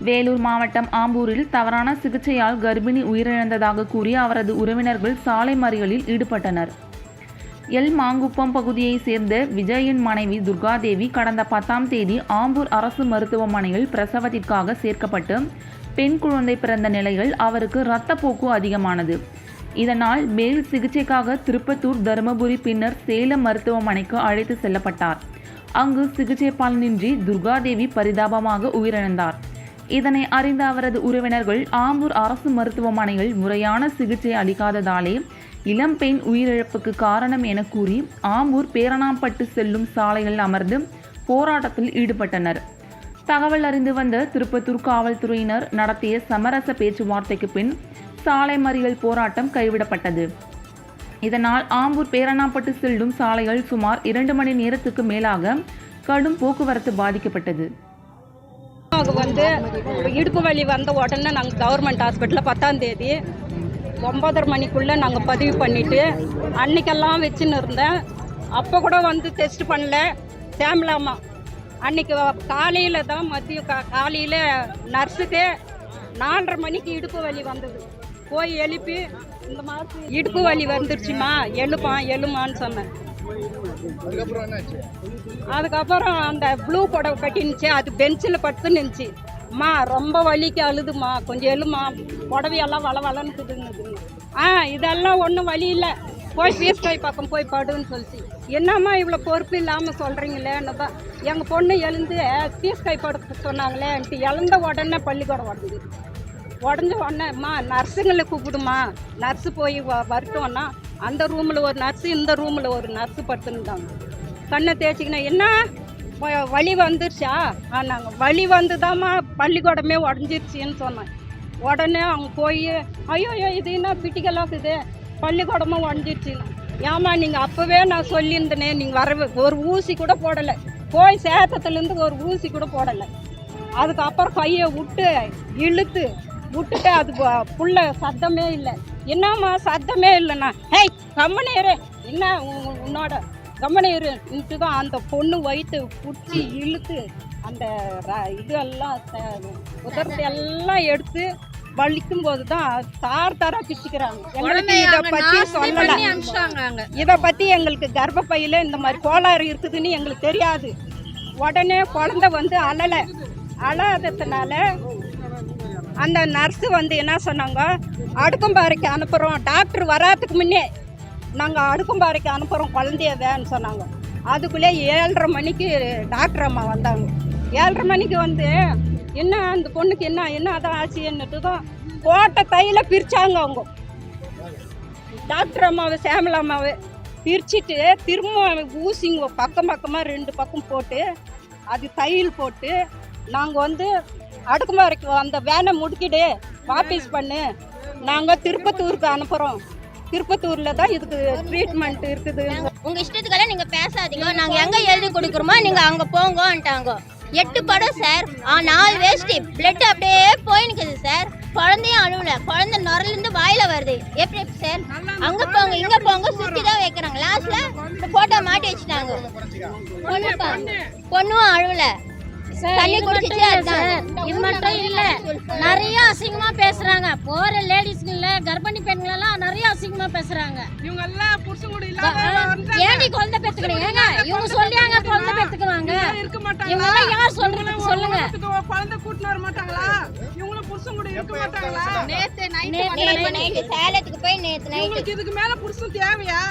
வேலூர் மாவட்டம் ஆம்பூரில் தவறான சிகிச்சையால் கர்ப்பிணி உயிரிழந்ததாக கூறி அவரது உறவினர்கள் சாலை மறியலில் ஈடுபட்டனர். எல். மாங்குப்பம் பகுதியைச் சேர்ந்த விஜயின் மனைவி துர்காதேவி கடந்த பத்தாம் தேதி ஆம்பூர் அரசு மருத்துவமனையில் பிரசவத்திற்காக சேர்க்கப்பட்டு பெண் குழந்தை பிறந்த நிலையில் அவருக்கு இரத்தப்போக்கு அதிகமானது. இதனால் மேல் சிகிச்சைக்காக திருப்பத்தூர் தருமபுரி பின்னர் சேலம் மருத்துவமனைக்கு அழைத்து செல்லப்பட்டார். அங்கு சிகிச்சை பலனின்றி துர்காதேவி பரிதாபமாக உயிரிழந்தார். இதனை அறிந்த அவரது உறவினர்கள் ஆம்பூர் அரசு மருத்துவமனையில் முறையான சிகிச்சை அளிக்காததாலே இளம்பெண் உயிரிழப்புக்கு காரணம் என கூறி ஆம்பூர் பேரணாம்பட்டு செல்லும் சாலையில் அமர்ந்து போராட்டத்தில் ஈடுபட்டனர். தகவல் அறிந்து வந்த திருப்பத்தூர் காவல்துறையினர் நடத்திய சமரச பேச்சுவார்த்தைக்கு பின் சாலை மறியல் போராட்டம் கைவிடப்பட்டது. இதனால் ஆம்பூர் பேரணாம்பட்டு செல்லும் சாலைகள் சுமார் இரண்டு மணி நேரத்துக்கு மேலாக கடும் போக்குவரத்து பாதிக்கப்பட்டது. வந்து இடுப்பு வலி வந்த உடனே நாங்கள் கவர்மெண்ட் ஹாஸ்பிட்டலில் பத்தாம் தேதி ஒம்பதரை மணிக்குள்ளே நாங்கள் பதிவு பண்ணிவிட்டு அன்னைக்கெல்லாம் வச்சுன்னு இருந்தேன். அப்போ கூட வந்து டெஸ்ட் பண்ணல. ஃபேமிலாமா அன்னைக்கு காலையில் தான் மதியம் கா காலையில் நர்ஸுக்கு நாலரை மணிக்கு இடுப்பு வலி வந்தது. போய் எழுப்பி இந்த மாதிரி இடுப்பு வலி வந்துருச்சுமா எழுப்பான் எழுமான்னு சொன்னேன். அதுக்கப்புறம் அந்த ப்ளூ புடவை கட்டினுச்சு அது பெஞ்சில் படுத்து நின்றுச்சு அம்மா ரொம்ப வலிக்கு அழுதுமா கொஞ்சம் எழுமா புடவையெல்லாம் வள வளன்னுக்குதுன்னு ஆ இதெல்லாம் ஒன்றும் வழி இல்லை. போய் ஃபீஸ் கை பக்கம் போய் படுன்னு சொல்லிச்சு. என்னம்மா இவ்வளோ பொறுப்பு இல்லாமல் சொல்கிறீங்களேன்னு தான் எங்கள் பொண்ணு எழுந்து ஃபீஸ் கை படுக்க சொன்னாங்களேன்ட்டு இழந்த உடனே பள்ளிக்கூடம் உடஞ்சி உடஞ்ச உடனேம்மா நர்ஸுங்களை கூப்பிடுமா நர்ஸு போய் வ வரட்டோன்னா அந்த ரூமில் ஒரு நர்ஸு இந்த ரூமில் ஒரு நர்ஸு படுத்துருந்தாங்க கண்ணை தேய்ச்சிக்கினா என்ன? வழி வலி வந்துருச்சா? ஆனாங்க. வந்து வந்துதாம்மா பள்ளிக்கூடமே உடஞ்சிருச்சின்னு சொன்னேன் உடனே அவங்க போய் ஐயோ ஐயோ இது என்ன பிட்டிக்கெல்லாம் இருக்குது பள்ளிக்கூடமும் உடஞ்சிருச்சின்னு. ஏமா நீங்கள் அப்போவே நான் சொல்லியிருந்தேனே நீங்கள் வர ஒரு ஊசி கூட போடலை. போய் சேத்தத்துலேருந்து ஒரு ஊசி கூட போடலை. அதுக்கப்புறம் கையை விட்டு இழுத்து விட்டுட்டு அது புள்ள சத்தமே இல்லை. என்னம்மா சத்தமே இல்லைண்ணா. ஹேய் கம்மனேரு என்ன உன்னோட கம்மனேருன்ட்டு தான் அந்த பொண்ணு வயிற்று பிடிச்சி இழுத்து அந்த இதெல்லாம் உதரத்தை எல்லாம் எடுத்து வலிக்கும் போது தான் தார் தாரா பிச்சுக்கிறாங்க. எங்களுக்கு இதை பற்றி சொல்லலை. இதை பற்றி எங்களுக்கு கர்ப்பப்பையில் இந்த மாதிரி கோளாறு இருக்குதுன்னு எங்களுக்கு தெரியாது. உடனே குழந்தை வந்து அழலை. அழாததுனால அந்த நர்ஸு வந்து என்ன சொன்னாங்க? அடுக்கம்பாறைக்கு அனுப்புகிறோம் டாக்டர் வராதுக்கு முன்னே நாங்கள் அடுக்கம்பாறைக்கு அனுப்புகிறோம் குழந்தைய வேன்னு சொன்னாங்க. அதுக்குள்ளே ஏழரை மணிக்கு டாக்டர் அம்மா வந்தாங்க. ஏழரை மணிக்கு வந்து என்ன அந்த பொண்ணுக்கு என்ன என்ன அதான் ஆச்சுன்னுட்டு தான் போட்ட தையில் பிரித்தாங்க அவங்க. டாக்டர் அம்மாவை சேமலா அம்மாவை பிரிச்சுட்டு திரும்ப ஊசிங்க பக்கம் பக்கமாக ரெண்டு பக்கம் போட்டு அது தையல் போட்டு நாங்கள் வந்து அடுக்குமாறைக்கு அந்த வேனை முடுக்கிடு வாபீஸ் பண்ணு. நாங்கள் திருப்பத்தூருக்கு அனுப்புகிறோம் திருப்பத்தூரில் தான் இதுக்கு ட்ரீட்மெண்ட் இருக்குது. உங்க இஷ்டத்துக்கெல்லாம் நீங்க பேசாதீங்க. நாங்க எங்க எழுதி கொடுக்குறோமோ நீங்க அங்க போங்கன்ட்டாங்க. எட்டு படம் சார் ஆ நாலு வேஷ்டி பிளட் அப்படியே போய் நிக்குது சார் குழந்தையும் அழுவல குழந்தை நுரல இருந்து வாயில வருது. எப்படி சார் அங்க போங்க இங்க போங்க. சுத்தி தான் வைக்கிறாங்க. லாஸ்ட்ல இந்த போட்டோ மாட்டி வச்சுட்டாங்க. பொண்ணு பாருங்க. பொண்ணும் அழுவல தண்ணி குடிச்சிட்டு அதுதான் இது மட்டும் இல்ல. நிறைய அசிங்கமா பேசுறாங்க. போற லேடிஸ்க்கு இல்ல கர்ப்பிணி பெண்கள் எல்லாம் நிறைய அசிங்கமா பேசுறாங்க. இவங்க எல்லாம் புருஷன் கூட இல்லாம வந்து ஏடி குழந்தை பெத்துக்கணும் ஏங்க இவங்க சொல்லியாங்க குழந்தை பெத்துக்குவாங்க. இருக்க மாட்டாங்களா? இவங்க எல்லாம் யார் சொல்றது? சொல்லுங்க. குழந்தை கூட்டிட்டு வர மாட்டாங்களா? இவங்களும் புருஷன் கூட இருக்க மாட்டாங்களா? நேத்து நைட்டு சேலத்துக்கு போய் நேத்து இவங்களுக்கு இதுக்கு மேல புருஷன் தேவையா?